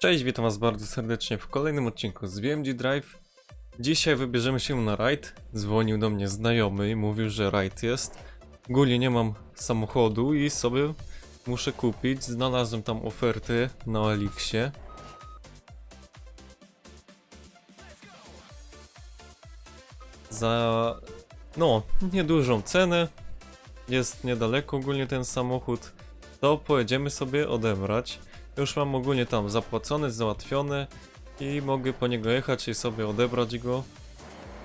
Cześć, witam was bardzo serdecznie w kolejnym odcinku z VMG Drive. Dzisiaj wybierzemy się na rajd. Dzwonił do mnie znajomy i mówił, że rajd jest. Ogólnie nie mam samochodu i sobie muszę kupić. Znalazłem tam oferty na Elixie. Za no, niedużą cenę. Jest niedaleko ogólnie ten samochód. To pojedziemy sobie odebrać. Już mam ogólnie tam zapłacone, załatwione i mogę po niego jechać i sobie odebrać go.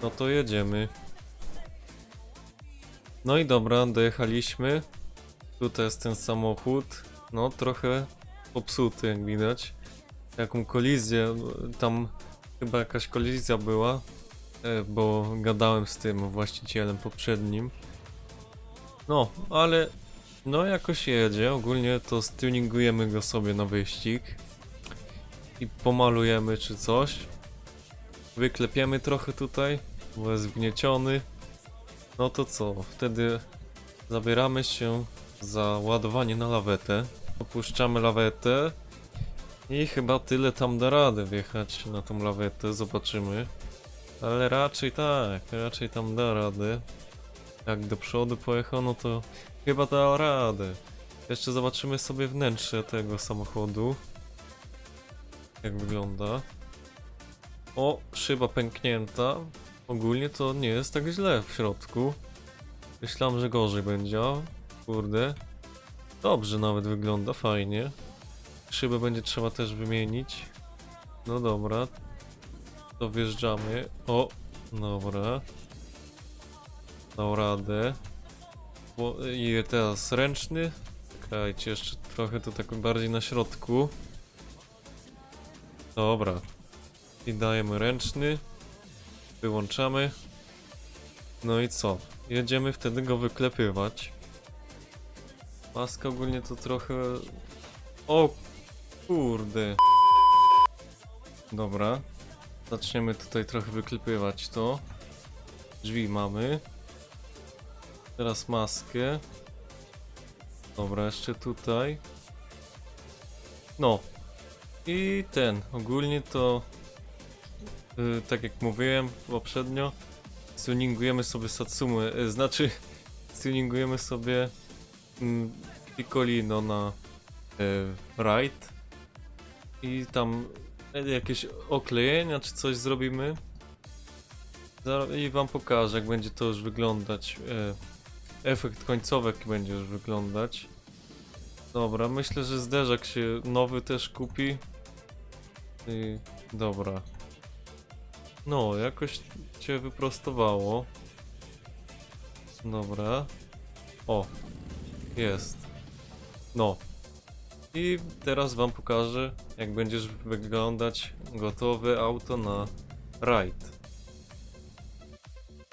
No to jedziemy. No i dobra, dojechaliśmy. Tutaj jest ten samochód. No trochę popsuty jak widać. Jaką kolizję, tam chyba jakaś kolizja była, e, bo gadałem z tym właścicielem poprzednim. No, ale no jakoś jedzie, ogólnie to stuningujemy go sobie na wyścig i pomalujemy czy coś. Wyklepiemy trochę tutaj, bo jest wgnieciony. No to co, wtedy zabieramy się za ładowanie na lawetę. Opuszczamy lawetę i chyba tyle tam da radę wjechać na tą lawetę, zobaczymy. Ale raczej tak, raczej tam da radę. Jak do przodu pojechał, no to Chyba dał radę. Jeszcze zobaczymy sobie wnętrze tego samochodu. Jak wygląda. O, szyba pęknięta. Ogólnie to nie jest tak źle w środku. Myślałem, że gorzej będzie. Kurde. Dobrze nawet wygląda, fajnie. Szybę będzie trzeba też wymienić. No dobra. To wjeżdżamy. O, dobra. Dał radę. Bo, I teraz ręczny. Czekajcie, jeszcze trochę to tak bardziej na środku. Dobra. I dajemy ręczny. Wyłączamy. No i co? Jedziemy wtedy go wyklepywać. Maska ogólnie to trochę... O kurde. Dobra. Zaczniemy tutaj trochę wyklepywać to. Drzwi mamy. Teraz maskę. Dobra, jeszcze tutaj. No. I ten. Ogólnie to. y, tak jak mówiłem poprzednio. Tuningujemy sobie Satsumę. y, znaczy. Tuningujemy sobie. Mm, Piccolino na y, ride. I tam y, jakieś oklejenia czy coś zrobimy. I wam pokażę, jak będzie to już wyglądać. y, efekt końcowy jaki będzie już wyglądać. Dobra, myślę, że zderzak się nowy też kupi. I dobra. No, jakoś cię wyprostowało. Dobra. O, jest. No. I teraz wam pokażę, jak będziesz wyglądać gotowe auto na ride.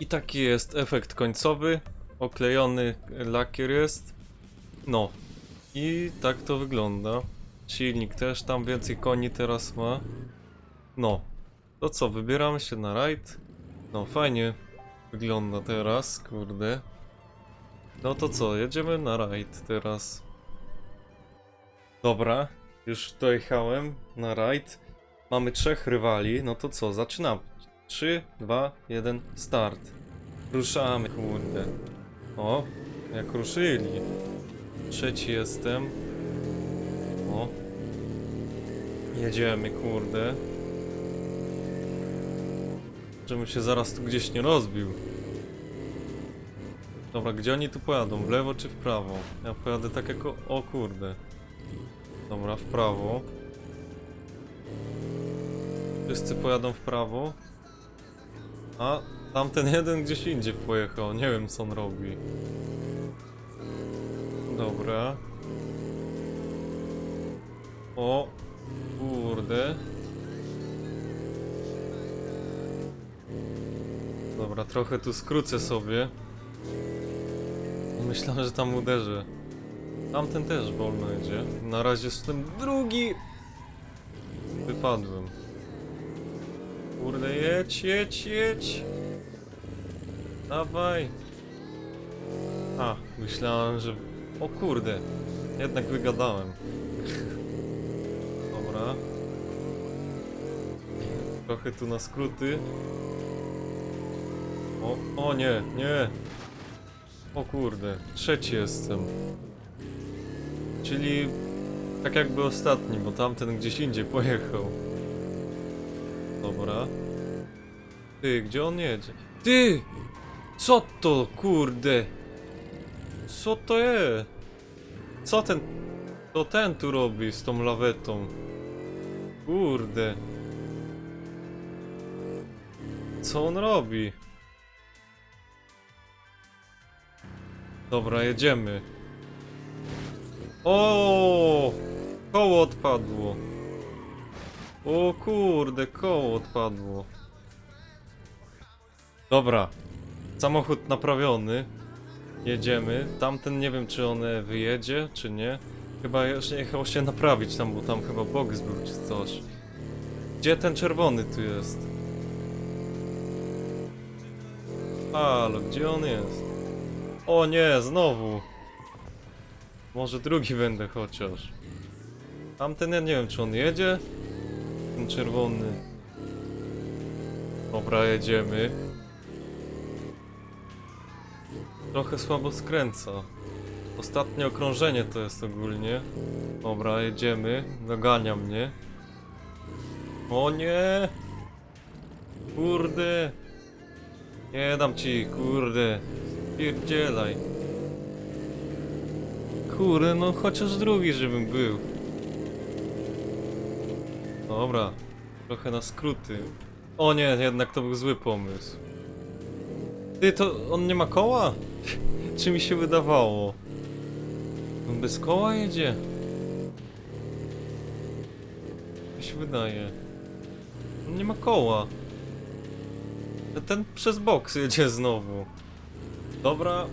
I taki jest efekt końcowy oklejony lakier jest. No. I tak to wygląda. Silnik też tam więcej koni teraz ma. No. To co, wybieramy się na rajd. No, fajnie wygląda teraz, kurde. No to co, jedziemy na rajd teraz. Dobra, już dojechałem na rajd. Mamy trzech rywali, no to co, zaczynamy. 3, 2, 1, start. Ruszamy, kurde. O, jak ruszyli. Trzeci jestem. O. Jedziemy, kurde. Żebym się zaraz tu gdzieś nie rozbił. Dobra, gdzie oni tu pojadą? W lewo czy w prawo? Ja pojadę tak jako... O kurde. Dobra, w prawo. Wszyscy pojadą w prawo. A, tamten jeden gdzieś indziej pojechał. Nie wiem co on robi. Dobra. O, kurde. Dobra, trochę tu skrócę sobie. Myślałem, że tam uderzę. Tamten też wolno idzie. Na razie jestem drugi. Wypadłem. Kurde, jedź, jedź, jedź. Dawaj. A, myślałem, że... O kurde. Jednak wygadałem. Dobra. Trochę tu na skróty. O, o nie, nie. O kurde, trzeci jestem. Czyli tak jakby ostatni, bo tamten gdzieś indziej pojechał. Dobra. Ty, gdzie on jedzie? Ty! Co to, kurde? Co to jest? Co ten... To ten tu robi z tą lawetą? Kurde. Co on robi? Dobra, jedziemy. O! Koło odpadło. O kurde, koło odpadło. Dobra. Samochód naprawiony. Jedziemy. Tamten nie wiem czy on wyjedzie, czy nie. Chyba jeszcze jechał się naprawić tam, bo tam chyba box był czy coś. Gdzie ten czerwony tu jest? Halo, gdzie on jest? O nie, znowu. Może drugi będę chociaż. Tamten ja nie wiem czy on jedzie. Ten czerwony. Dobra, jedziemy. Trochę słabo skręca. Ostatnie okrążenie to jest ogólnie. Dobra, jedziemy. Dogania mnie. O nie! Kurde! Nie dam ci, kurde. Pierdzielaj. Kurde, no chociaż drugi, żebym był. Dobra. Trochę na skróty. O nie, jednak to był zły pomysł. Ty, to on nie ma koła? Czy mi się wydawało? On bez koła jedzie? Mi się wydaje. On nie ma koła. Ten przez boks jedzie znowu. Dobra.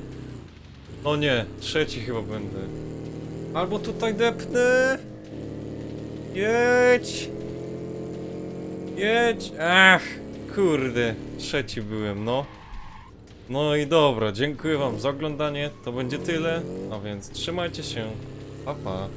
O nie, trzeci chyba będę. Albo tutaj depnę. Jedź. Jedź. Ach, kurde. Trzeci byłem, no. No i dobra, dziękuję wam za oglądanie. To będzie tyle. A więc trzymajcie się. Pa pa.